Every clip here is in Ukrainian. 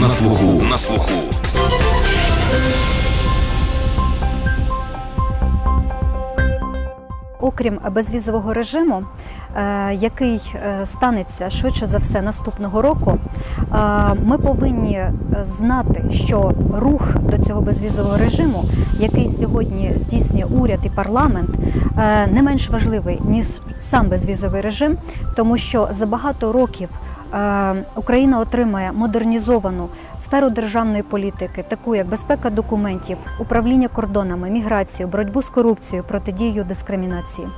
На слуху. На слуху. Окрім безвізового режиму, е, який е, станеться швидше за все наступного року, е, ми повинні знати, що рух до цього безвізового режиму, який сьогодні здійснює уряд і парламент, не менш важливий ніж сам безвізовий режим, тому що за багато років. Україна отримає модернізовану сферу державної політики, таку як безпека документів, управління кордонами, міграцію, боротьбу з корупцією, протидію дискримінації.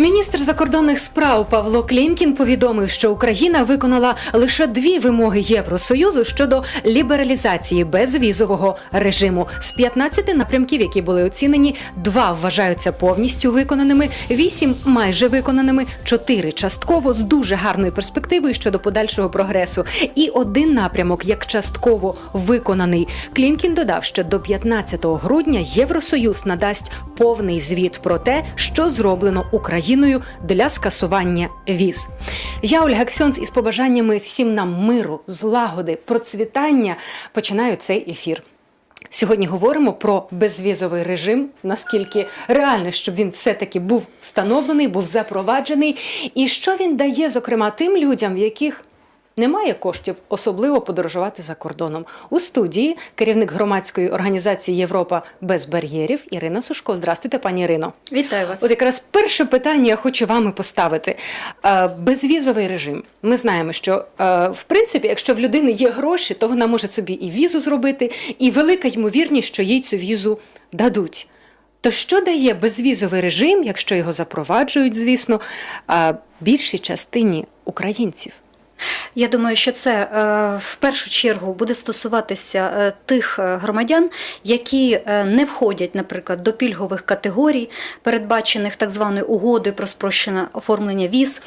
Міністр закордонних справ Павло Клімкін повідомив, що Україна виконала лише дві вимоги Євросоюзу щодо лібералізації безвізового режиму. З 15 напрямків, які були оцінені, два вважаються повністю виконаними, вісім майже виконаними, чотири частково з дуже гарною перспективою щодо подальшого прогресу. І один напрямок як частково виконаний. Клімкін додав, що до 15 грудня Євросоюз надасть повний звіт про те, що зроблено Україною. Україною для скасування віз. Я Ольга Ксьонц із побажаннями всім нам миру, злагоди, процвітання починаю цей ефір. Сьогодні говоримо про безвізовий режим, наскільки реально, щоб він все-таки був встановлений, був запроваджений, і що він дає, зокрема, тим людям, в яких немає коштів особливо подорожувати за кордоном. У студії керівник громадської організації Європа без бар'єрів Ірина Сушко. Здравствуйте, пані Ірино. Вітаю вас. От якраз перше питання я хочу вам поставити. Е, безвізовий режим. Ми знаємо, що е, в принципі, якщо в людини є гроші, то вона може собі і візу зробити, і велика ймовірність, що їй цю візу дадуть. То що дає безвізовий режим, якщо його запроваджують, звісно, більшій частині українців? Я думаю, що це е, в першу чергу буде стосуватися е, тих е, громадян, які не входять, наприклад, до пільгових категорій, передбачених так званою угодою про спрощене оформлення віз,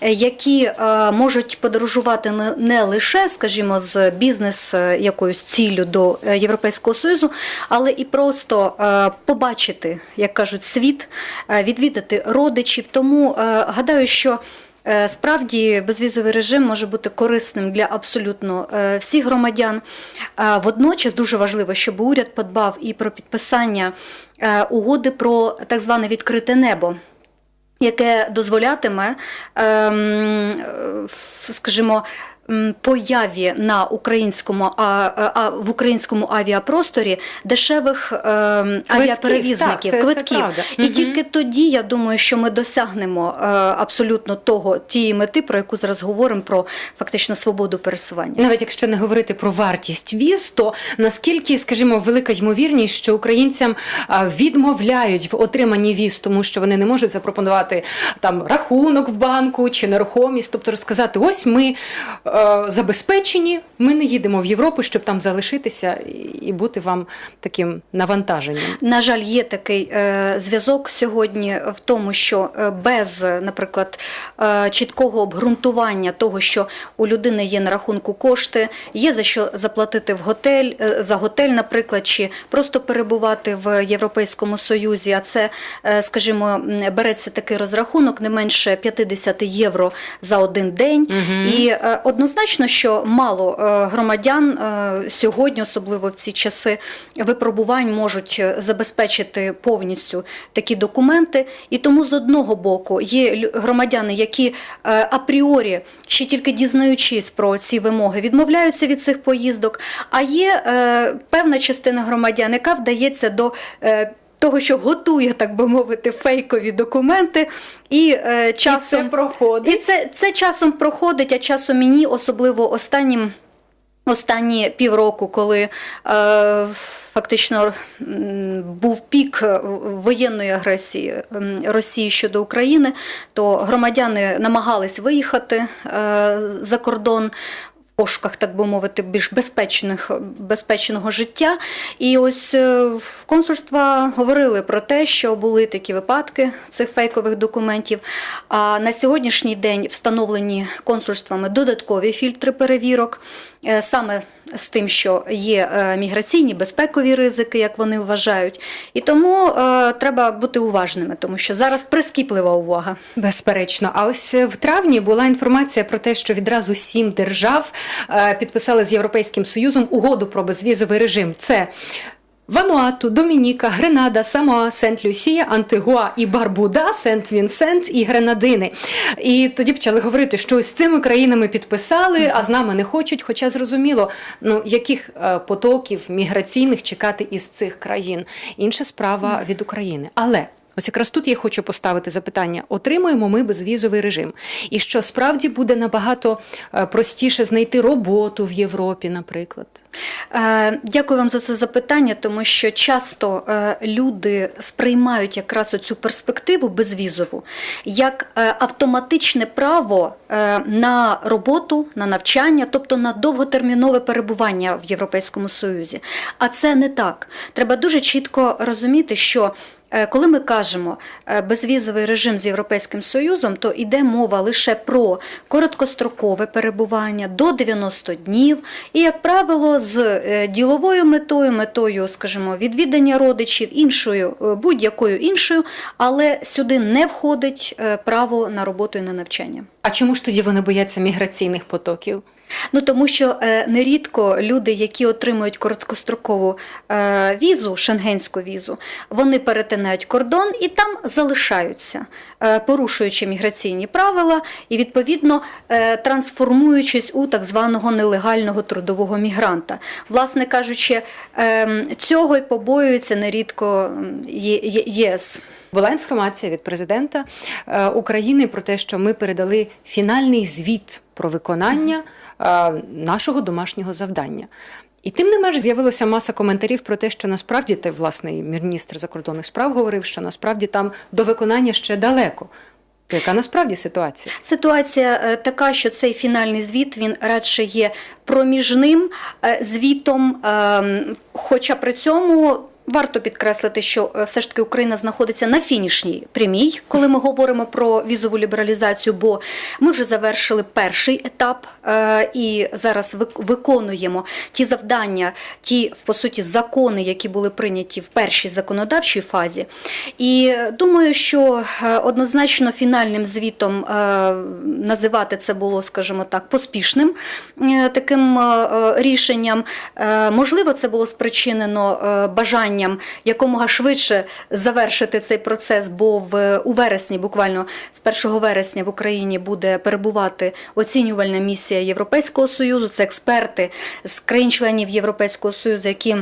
які можуть подорожувати не лише, скажімо, з бізнес якоюсь ціллю до Європейського Союзу, але і просто побачити, як кажуть, світ, відвідати родичів. Тому гадаю, що справді безвізовий режим може бути корисним для абсолютно е, всіх громадян. Водночас дуже важливо, щоб уряд подбав і про підписання е, угоди про так зване відкрите небо. Яке дозволятиме, ем, скажімо, появі на українському а, а в українському авіапросторі дешевих е, авіаперевізників, так, це, квитків. Це і угу. тільки тоді я думаю, що ми досягнемо е, абсолютно того тієї мети, про яку зараз говоримо, про фактично свободу пересування. Навіть якщо не говорити про вартість віз, то наскільки, скажімо, велика ймовірність, що українцям відмовляють в отриманні віз, тому що вони не можуть запропонувати там рахунок в банку чи нерухомість, тобто розказати, ось ми. Е, забезпечені. Ми не їдемо в Європу, щоб там залишитися і бути вам таким навантаженням. На жаль, є такий е, зв'язок сьогодні в тому, що е, без, наприклад, чіткого обґрунтування того, що у людини є на рахунку кошти, є за що заплатити в готель за готель, наприклад, чи просто перебувати в Європейському Союзі. А це, скажімо, береться такий розрахунок не менше 50 євро за один день. Угу. І одно однозначно, що мало е, громадян е, сьогодні, особливо в ці часи випробувань, можуть е, забезпечити повністю такі документи. І тому з одного боку є громадяни, які апріорі ще тільки дізнаючись про ці вимоги, відмовляються від цих поїздок. А є певна частина громадян, яка вдається до того, що готує, так би мовити, фейкові документи, і е, часом і це проходить. І це, це часом проходить, а часом мені, особливо останнім. Останні півроку, коли е, фактично був пік воєнної агресії Росії щодо України, то громадяни намагались виїхати е, за кордон пошуках, так би мовити, більш безпечних, безпечного життя. І ось в консульства говорили про те, що були такі випадки цих фейкових документів. А на сьогоднішній день встановлені консульствами додаткові фільтри перевірок. Е, саме з тим, що є е, міграційні безпекові ризики, як вони вважають. І тому е, треба бути уважними, тому що зараз прискіплива увага. Безперечно, а ось е, в травні була інформація про те, що відразу сім держав е, підписали з Європейським Союзом угоду про безвізовий режим. Це Вануату, Домініка, Гренада, Самоа, Сент-Люсія, Антигуа і Барбуда, Сент-Вінсент і Гренадини. І тоді почали говорити, що з цими країнами підписали, а з нами не хочуть. Хоча зрозуміло, ну яких е, потоків міграційних чекати із цих країн. Інша справа від України. Але Ось якраз тут я хочу поставити запитання: отримуємо ми безвізовий режим, і що справді буде набагато е, простіше знайти роботу в Європі, наприклад. Е, Дякую вам за це запитання, тому що часто е, люди сприймають якраз оцю перспективу безвізову як автоматичне право на роботу, на навчання, тобто на довготермінове перебування в Європейському Союзі. А це не так. Треба дуже чітко розуміти, що Коли ми кажемо е, безвізовий режим з Європейським Союзом, то йде мова лише про короткострокове перебування до 90 днів, і, як правило, з е, діловою метою, метою, скажімо, відвідання родичів, іншою е, будь-якою іншою, але сюди не входить е, право на роботу і на навчання. А чому ж тоді вони бояться міграційних потоків? Ну тому що е, нерідко люди, які отримують короткострокову е, візу, шенгенську візу, вони перетинають кордон і там залишаються, е, порушуючи міграційні правила і відповідно е, трансформуючись у так званого нелегального трудового мігранта. Власне кажучи, е, цього й побоюється нерідко ЄС. Була інформація від президента е, України про те, що ми передали фінальний звіт про виконання нашого домашнього завдання. І тим не менш з'явилася маса коментарів про те, що насправді ти власне, міністр закордонних справ говорив, що насправді там до виконання ще далеко. Яка насправді ситуація? Ситуація е, така, що цей фінальний звіт він радше є проміжним е, звітом, ем, хоча при цьому. Варто підкреслити, що е, все ж таки Україна знаходиться на фінішній прямій, коли ми говоримо про візову лібералізацію, бо ми вже завершили перший етап е, і зараз виконуємо ті завдання, ті по суті закони, які були прийняті в першій законодавчій фазі. І е, думаю, що однозначно фінальним звітом називати це було, скажімо так, поспішним таким рішенням. Можливо, це було спричинено е, бажанням якомога швидше завершити цей процес, бо в у вересні, буквально з 1 вересня в Україні буде перебувати оцінювальна місія Європейського союзу. Це експерти з країн-членів Європейського союзу, які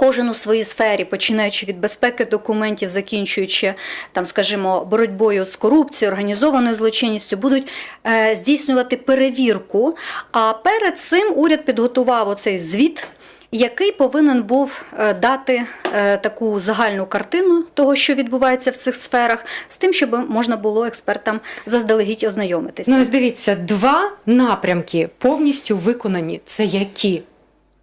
Кожен у своїй сфері, починаючи від безпеки документів, закінчуючи там, скажімо, боротьбою з корупцією, організованою злочинністю, будуть е, здійснювати перевірку. А перед цим уряд підготував оцей звіт. Який повинен був е, дати е, таку загальну картину того, що відбувається в цих сферах, з тим, щоб можна було експертам заздалегідь ознайомитися. Ну, ось дивіться, два напрямки повністю виконані. Це які?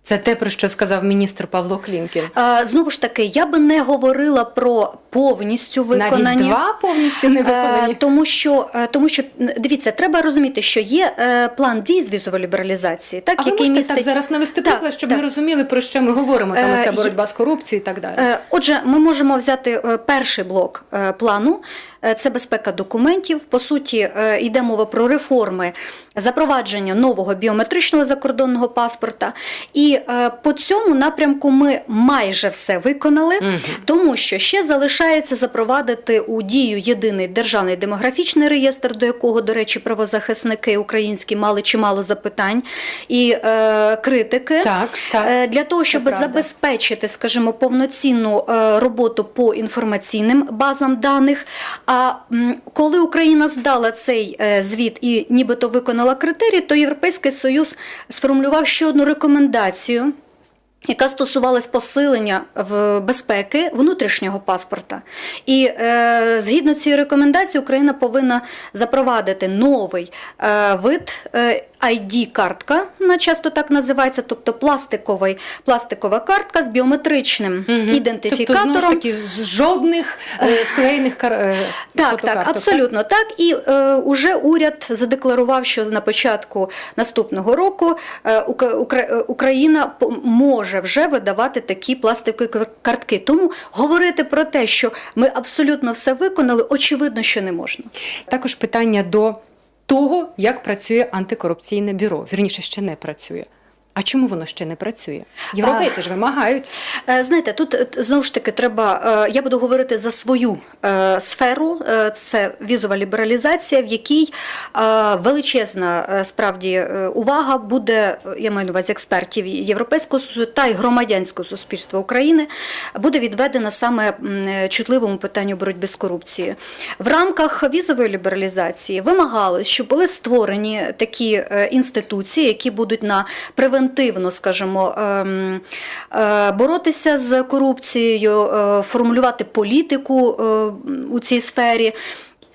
Це те, про що сказав міністр Павло Клімкін. Е, Знову ж таки, я би не говорила про повністю виконані. Навіть два повністю не виконані. Е, Тому що, е, тому що дивіться, треба розуміти, що є е, план дій з візової лібералізації, так А ви який можете містить так зараз навести Так, приклад, щоб так. ми розуміли, про що ми говоримо. Там ця боротьба з корупцією і так далі. Отже, ми можемо взяти перший блок плану. Е, Це безпека документів. По суті, е, йде мова про реформи запровадження нового біометричного закордонного паспорта. І е, по цьому напрямку ми майже все виконали, тому що ще залишається запровадити у дію єдиний державний демографічний реєстр, до якого, до речі, правозахисники українські мали чимало запитань і е, критики. Так, так. Для того, щоб забезпечити, скажімо, повноцінну роботу по інформаційним базам даних. А коли Україна здала цей е, звіт і нібито виконала критерії, то Європейський Союз сформулював ще одну рекомендацію. Яка стосувалась посилення в безпеки внутрішнього паспорта, і е, згідно цієї рекомендації Україна повинна запровадити новий е, вид е, ID-картка, вона часто так називається, тобто пластиковий, пластикова картка з біометричним Мгм. ідентифікатором. Тобто, знову ж таки, з жодних е, вклеєних кар... е, Так, так, абсолютно так. І е, уже уряд задекларував, що на початку наступного року е, Укра- е, Україна по- може вже видавати такі пластикові картки. Тому говорити про те, що ми абсолютно все виконали, очевидно, що не можна. Також питання до того, як працює антикорупційне бюро. Вірніше, ще не працює. А чому воно ще не працює? Європейці ж вимагають. Е, Знаєте, тут е, знову ж таки треба. е, Я буду говорити за свою сферу. Е, Це візова лібералізація, в якій е, величезна е, справді е, увага буде. е, Я маю на увазі експертів Європейського та й громадянського суспільства України буде відведена саме е, чутливому питанню боротьби з корупцією. В рамках візової лібералізації вимагалось, щоб були створені такі е, інституції, які будуть на превентивно, скажімо, ем, е, боротися з корупцією, е, формулювати політику е, у цій сфері.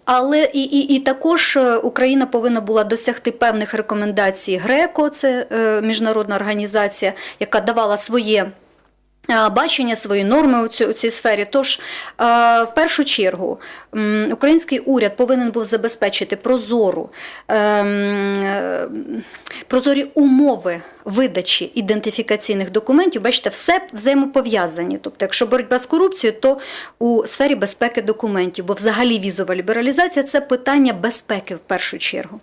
Але і, і, і також е, Україна повинна була досягти певних рекомендацій ГРЕКО, це е, міжнародна організація, яка давала своє. Е, Бачення свої норми у цій, у цій сфері. Тож, е, в першу чергу, український уряд повинен був забезпечити прозору, ем, е, прозорі умови видачі ідентифікаційних документів. Бачите, все взаємопов'язані. Тобто, якщо боротьба з корупцією, то у сфері безпеки документів, бо взагалі візова лібералізація це питання безпеки в першу чергу.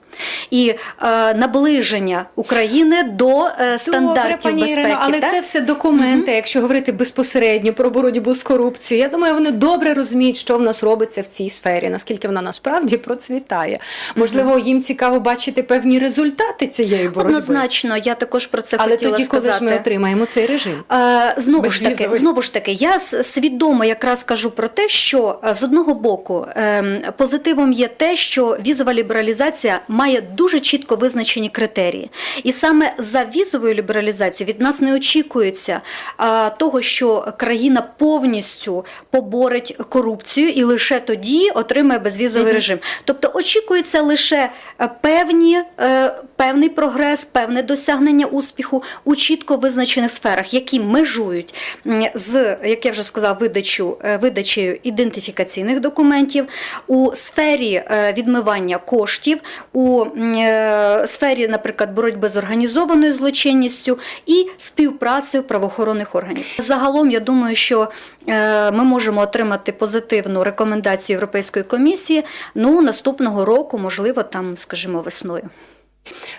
І е, наближення України до стандартів Добре, пані безпеки. Ірино, але так? це все документи. Якщо говорити безпосередньо про боротьбу з корупцією, я думаю, вони добре розуміють, що в нас робиться в цій сфері, наскільки вона насправді процвітає. Можливо, їм цікаво бачити певні результати цієї боротьби. Однозначно, я також про це Але хотіла тоді, коли ж ми отримаємо цей режим. Е, Знову ж таки, знову ж таки, я свідомо якраз кажу про те, що е, з одного боку ем, позитивом є те, що візова лібералізація має дуже чітко визначені критерії. І саме за візовою лібералізацією від нас не очікується е, того, що країна повністю поборить корупцію і лише тоді отримає безвізовий режим. Тобто очікується лише е, певні, е, певний прогрес, певне досягнення успіху у чітко визначених сферах, які межують з, як я вже сказала, видачу, е, видачею ідентифікаційних документів, у сфері відмивання коштів, у сфері, наприклад, боротьби з організованою злочинністю і співпрацею правоохоронних органів. Загалом, я думаю, що е, ми можемо отримати позитивну рекомендацію Європейської комісії ну, наступного року, можливо, там, скажімо, весною.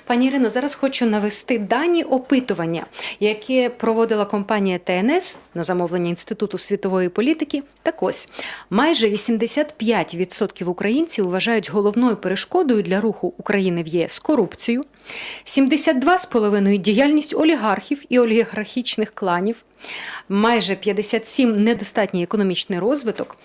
Пані Ірино, зараз хочу навести дані опитування, яке проводила компанія ТНС на замовлення Інституту світової політики. Так ось майже 85% українців вважають головною перешкодою для руху України в ЄС корупцію, 72,5% діяльність олігархів і олігархічних кланів, майже 57% недостатній економічний розвиток.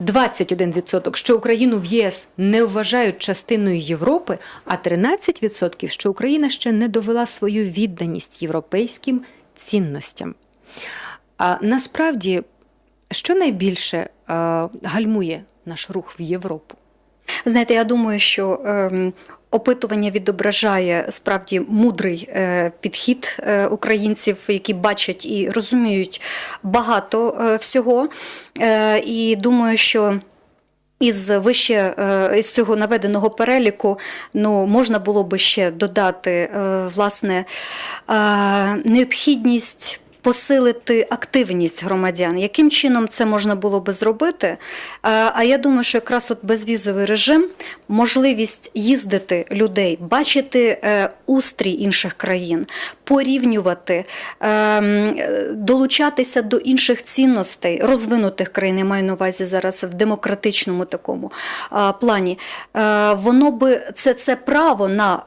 21%, що Україну в ЄС не вважають частиною Європи, а 13%, що Україна ще не довела свою відданість європейським цінностям. А насправді, що найбільше е, гальмує наш рух в Європу? Знаєте, я думаю, що ем, опитування відображає справді мудрий е, підхід е, українців, які бачать і розуміють багато е, всього. І думаю, що. Із вище із цього наведеного переліку ну можна було би ще додати власне необхідність посилити активність громадян. Яким чином це можна було би зробити? Е, А я думаю, що якраз от безвізовий режим, можливість їздити людей, бачити е, устрій інших країн, порівнювати, ем, долучатися до інших цінностей, розвинутих країн, я маю на увазі зараз в демократичному такому плані, е, воно би це, це право на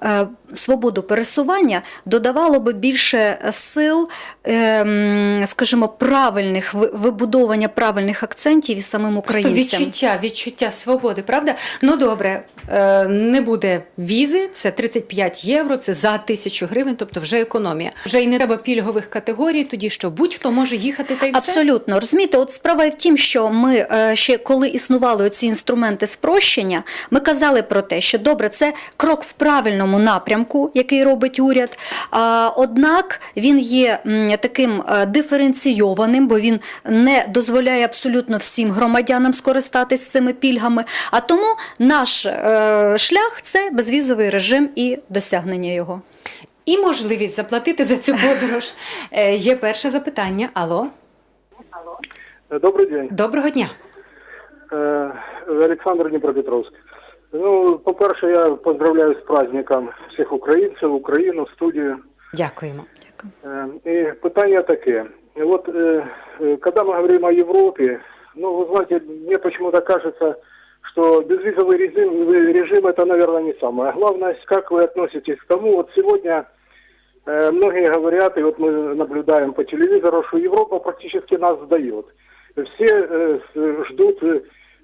свободу пересування додавало би більше сил. ем, скажімо, правильних вибудовування правильних акцентів і самим Просто відчуття, відчуття свободи, правда? Ну добре, е, не буде візи, це 35 євро, це за тисячу гривень, тобто вже економія. Вже й не треба пільгових категорій, тоді що будь-хто може їхати та й все. Абсолютно розумієте, от справа в тім, що ми е, ще коли існували ці інструменти спрощення, ми казали про те, що добре, це крок в правильному напрямку, який робить уряд. А, однак він є таким е, диференційованим, бо він не дозволяє абсолютно всім громадянам скористатись цими пільгами. А тому наш е, шлях це безвізовий режим і досягнення його. І можливість заплатити за цю подорож. Е, Є перше запитання. Алло, Добрый день, доброго дня. Олександр Дніпропетровськ. Ну, по-перше, я поздравляю з праздником всіх українців, Україну, студію. Дякуємо. Е, І питання таке. Вот э, э, когда мы говорим о Европе, ну, вы знаете, мне почему-то кажется, что безвизовый режим, режим это, наверное, не самое главное. Как вы относитесь к тому, вот сегодня э, многие говорят, и вот мы наблюдаем по телевизору, что Европа практически нас сдает. Все э, с- ждут э, э,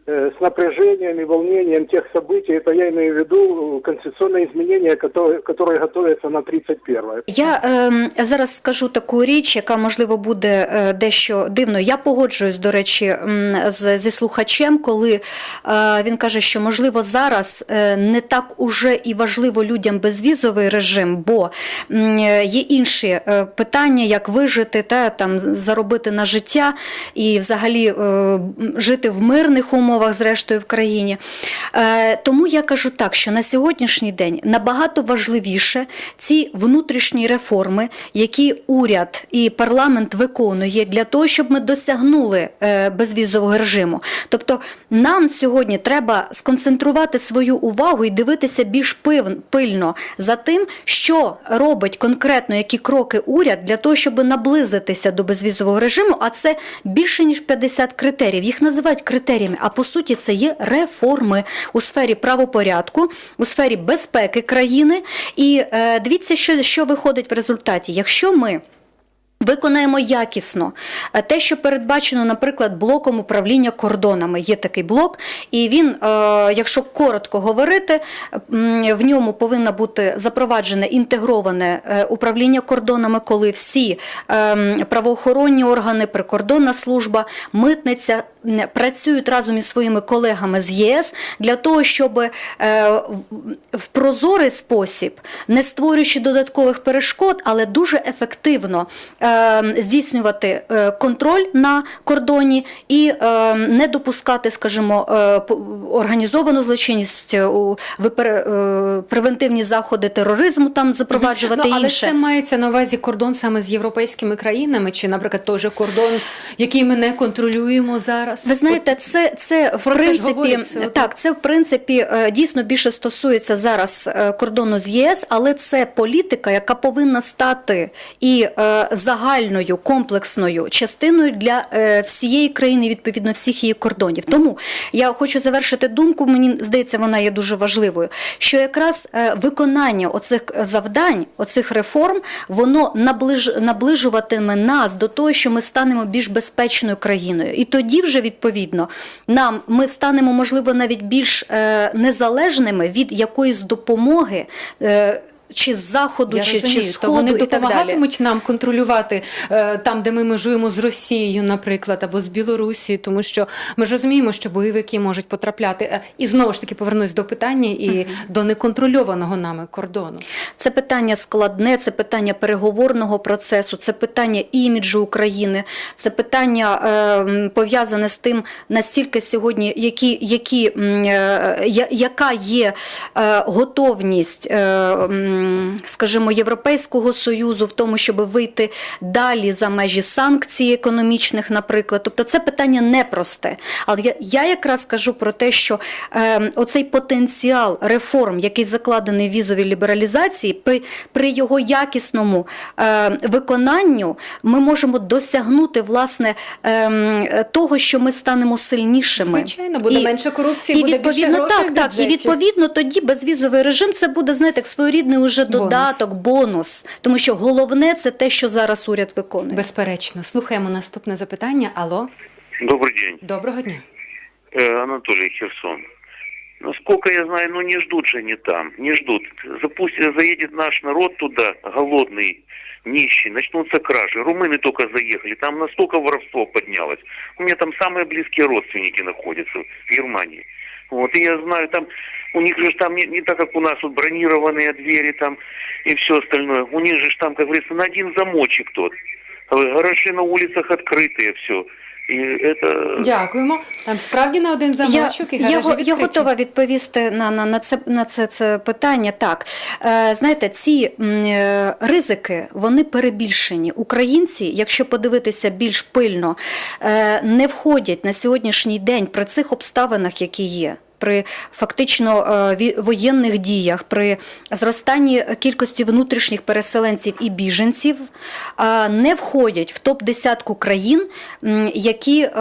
с напряжением и волнением тех событий, это я имею в виду конституционные изменения, которые, которые готовятся на 31 Я ем, зараз скажу таку річ, яка можливо буде е, дещо дивно. Я погоджуюсь, до речі, м, з, зі слухачем, коли е, він каже, що можливо зараз е, не так уже і важливо людям безвізовий режим, бо м, е, є інші е, питання, як вижити та там з- заробити на життя і взагалі е, м, жити в мирних умовах, зрештою в країні. Е, Тому я кажу так, що на сьогоднішній день набагато важливіше ці внутрішні реформи, які уряд і парламент виконує для того, щоб ми досягнули е, безвізового режиму. Тобто нам сьогодні треба сконцентрувати свою увагу і дивитися більш пильно за тим, що робить конкретно які кроки уряд для того, щоб наблизитися до безвізового режиму. А це більше ніж 50 критеріїв. Їх називають критеріями, а по суті це є реформи у сфері правопорядку, у сфері безпеки країни. І е, дивіться, що, що виходить в результаті. Якщо ми Виконаємо якісно Е, те, що передбачено, наприклад, блоком управління кордонами. Є такий блок, і він, е, якщо коротко говорити, в ньому повинно бути запроваджене інтегроване е, управління кордонами, коли всі ем, правоохоронні органи, прикордонна служба, митниця працюють разом із своїми колегами з ЄС для того, щоб е, в- прозорий спосіб, не створюючи додаткових перешкод, але дуже ефективно е, здійснювати е, контроль на кордоні і не допускати, скажімо, організовану злочинність, превентивні заходи тероризму там запроваджувати ну, але інше. це мається на увазі кордон саме з європейськими країнами, чи, наприклад, той же кордон, який ми не контролюємо зараз. Ви знаєте, це, це в Про це принципі говорять так, це в принципі е, дійсно більше стосується зараз е, кордону з єС, але це політика, яка повинна стати і е, загальною комплексною частиною для всієї країни, відповідно всіх її кордонів. Тому я хочу завершити думку. Мені здається, вона є дуже важливою. Що якраз виконання оцих завдань, оцих реформ, воно наближ, наближуватиме нас до того, що ми станемо більш безпечною країною. І тоді вже відповідно нам ми станемо, можливо, навіть більш е, незалежними від якоїсь допомоги. Е, чи з заходу, Я чи, розумію, чи з то вони і так далі. допомагатимуть нам контролювати е, там, де ми межуємо з Росією, наприклад, або з Білорусією, тому що ми ж розуміємо, що бойовики можуть потрапляти. Е, І знову ж таки повернусь до питання і до неконтрольованого нами кордону. Це питання складне, це питання переговорного процесу, це питання іміджу України, це питання е, пов'язане з тим, настільки сьогодні, які, які, е, яка є е, готовність, е, скажімо, Європейського Союзу в тому, щоб вийти далі за межі санкцій економічних, наприклад. Тобто це питання непросте. Але я, я якраз кажу про те, що е, оцей потенціал реформ, який закладений в візовій лібералізації, при, при його якісному е, виконанню ми можемо досягнути власне е, того, що ми станемо сильнішими. Звичайно, буде менше корупції, і буде більше грошей так, в так, і відповідно тоді безвізовий режим це буде знаєте, як своєрідний вже Бонус. додаток, бонус. Тому що головне це те, що зараз уряд виконує. Безперечно, слухаємо наступне запитання. Алло, Добрый день, доброго дня. Э, Анатолий Херсон. Насколько я знаю, ну не ждут же они там, не ждут. Запустят, заедет наш народ туда, голодный, нищий, начнутся кражи. Румыны только заехали, там настолько воровство поднялось. У меня там самые близкие родственники находятся в Германии. Вот, и я знаю, там у них же ж там не, не так, как у нас, вот бронированные двери там и все остальное. У них же ж там, как говорится, на один замочек тот. Гаражи на улицах открытые, все. И это... Дякуємо. Там справді на один замочок і я, гаражі го- я відкриті. готова відповісти на, на, на, це, на це, це питання. Так, е, знаєте, ці м, е, ризики вони перебільшені. Українці, якщо подивитися більш пильно, е, не входять на сьогоднішній день при цих обставинах, які є. При фактично е, воєнних діях, при зростанні кількості внутрішніх переселенців і біженців, не входять в топ-десятку країн, які е,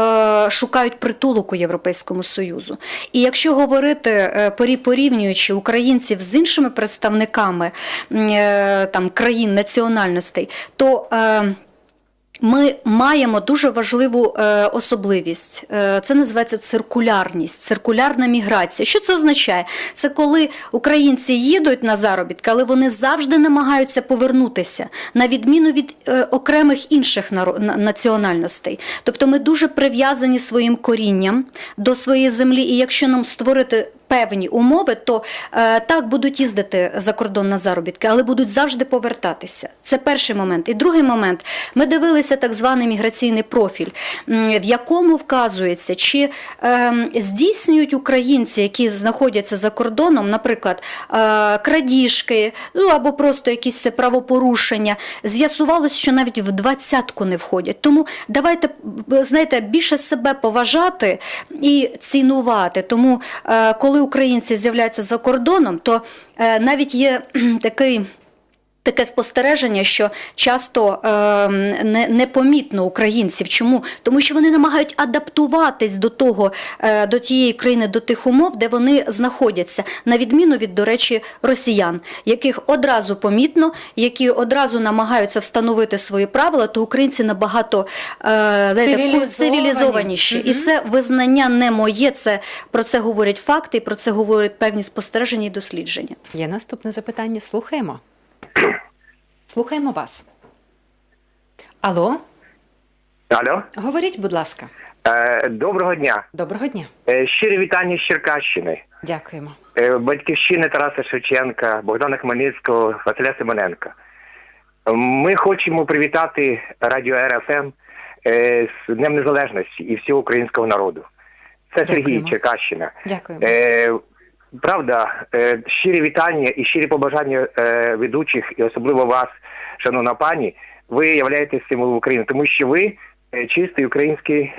шукають притулок у Європейському Союзу. І якщо говорити е, порі- порівнюючи українців з іншими представниками там країн національностей, то ми маємо дуже важливу е, особливість. Е, це називається циркулярність, циркулярна міграція. Що це означає? Це коли українці їдуть на заробітки, але вони завжди намагаються повернутися, на відміну від е, окремих інших наро- на- національностей. Тобто ми дуже прив'язані своїм корінням до своєї землі, і якщо нам створити певні умови, то е, так будуть їздити за кордон на заробітки, але будуть завжди повертатися. Це перший момент. І другий момент. Ми дивилися так званий міграційний профіль, в якому вказується, чи е, здійснюють українці, які знаходяться за кордоном, наприклад, е, крадіжки, ну або просто якісь правопорушення. З'ясувалось, що навіть в двадцятку не входять. Тому давайте знаєте, більше себе поважати і цінувати. Тому, е, коли українці з'являються за кордоном, то е, навіть є такий. Таке спостереження, що часто е, не, непомітно українців. Чому? Тому що вони намагають адаптуватись до того, е, до тієї країни, до тих умов, де вони знаходяться, на відміну від, до речі, росіян, яких одразу помітно, які одразу намагаються встановити свої правила, то українці набагато е, Цивілізовані. цивілізованіші. І це визнання не моє. Це про це говорять факти, і про це говорять певні спостереження і дослідження. Є наступне запитання. Слухаємо. Слухаємо вас. Алло, Алло, говоріть, будь ласка. е, доброго дня. Доброго дня. Е, щирі вітання з Черкащини. Дякуємо. Е, батьківщини Тараса Шевченка, Богдана Хмельницького, Василя Симоненка. Ми хочемо привітати Радіо РФМ е, з Днем Незалежності і всього українського народу. Це Сергій Дякуємо. Черкащина. Дякуємо. Е, правда, е, щирі вітання і щирі побажання е, ведучих, і особливо вас, шановна пані, ви являєтесь символом України, тому що ви е, чистий український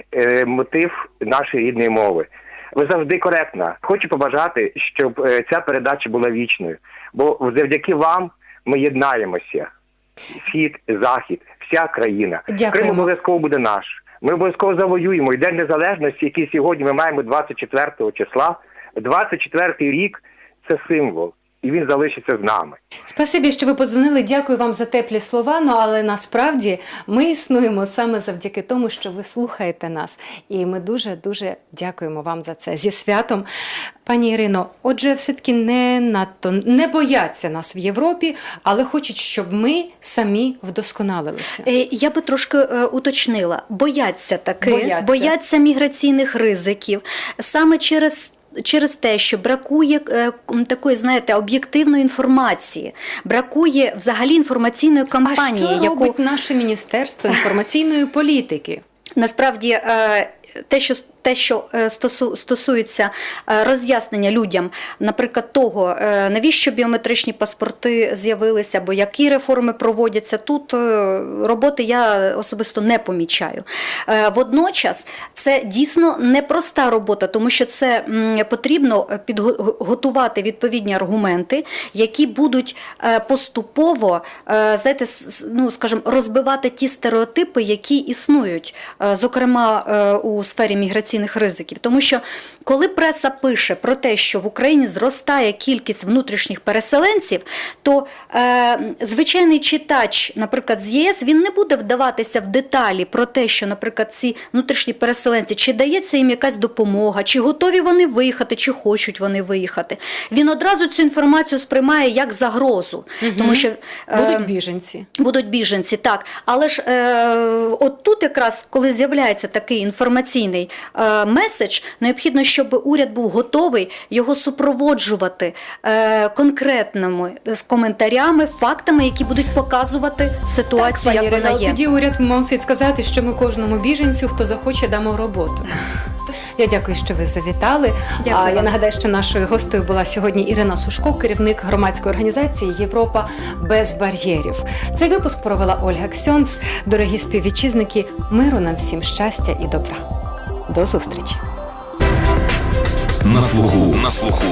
мотив нашої рідної мови. Ви завжди коректна. Хочу побажати, щоб ця передача була вічною, бо завдяки вам ми єднаємося. Схід, захід, вся країна. Дякуємо. Крим обов'язково буде наш. Ми обов'язково завоюємо. І День Незалежності, який сьогодні ми маємо 24 числа. 24 рік це символ, і він залишиться з нами. Спасибі, що ви подзвонили. Дякую вам за теплі слова. Ну але насправді ми існуємо саме завдяки тому, що ви слухаєте нас. І ми дуже дуже дякуємо вам за це. Зі святом, пані Ірино. Отже, все-таки не надто не бояться нас в Європі, але хочуть, щоб ми самі вдосконалилися. Е, Я би трошки е, уточнила. Бояться таки, Бояться. бояться міграційних ризиків саме через. Через те, що бракує е, такої, знаєте, об'єктивної інформації, бракує взагалі інформаційної А кампанії, робить яку наше міністерство інформаційної політики? Насправді е, те, що те, що е, стосу, стосується е, роз'яснення людям, наприклад, того, е, навіщо біометричні паспорти з'явилися, або які реформи проводяться, тут роботи я особисто не помічаю. Водночас це дійсно непроста робота, тому що це потрібно підготувати відповідні аргументи, які будуть поступово, знаєте, ну, скажімо, розбивати ті стереотипи, які існують, зокрема у сфері міграційної інформаційних ризиків. Тому що коли преса пише про те, що в Україні зростає кількість внутрішніх переселенців, то е, звичайний читач, наприклад, з ЄС, він не буде вдаватися в деталі про те, що, наприклад, ці внутрішні переселенці, чи дається їм якась допомога, чи готові вони виїхати, чи хочуть вони виїхати. Він одразу цю інформацію сприймає як загрозу, тому що е, Будуть біженці. Будуть біженці, так. Але ж е, от тут якраз, коли з'являється такий інформаційний е, меседж, необхідно, щоб уряд був готовий його супроводжувати е, конкретними з коментарями, фактами, які будуть показувати ситуацію, Пані як вона є. Тоді уряд мусить сказати, що ми кожному біженцю, хто захоче, дамо роботу. Я дякую, що ви завітали. Дякую а я нагадаю, що нашою гостею була сьогодні Ірина Сушко, керівник громадської організації Європа без бар'єрів. Цей випуск провела Ольга Ксьонц. Дорогі співвітчизники, миру нам всім щастя і добра. До зустрічі! На слуху. На слуху.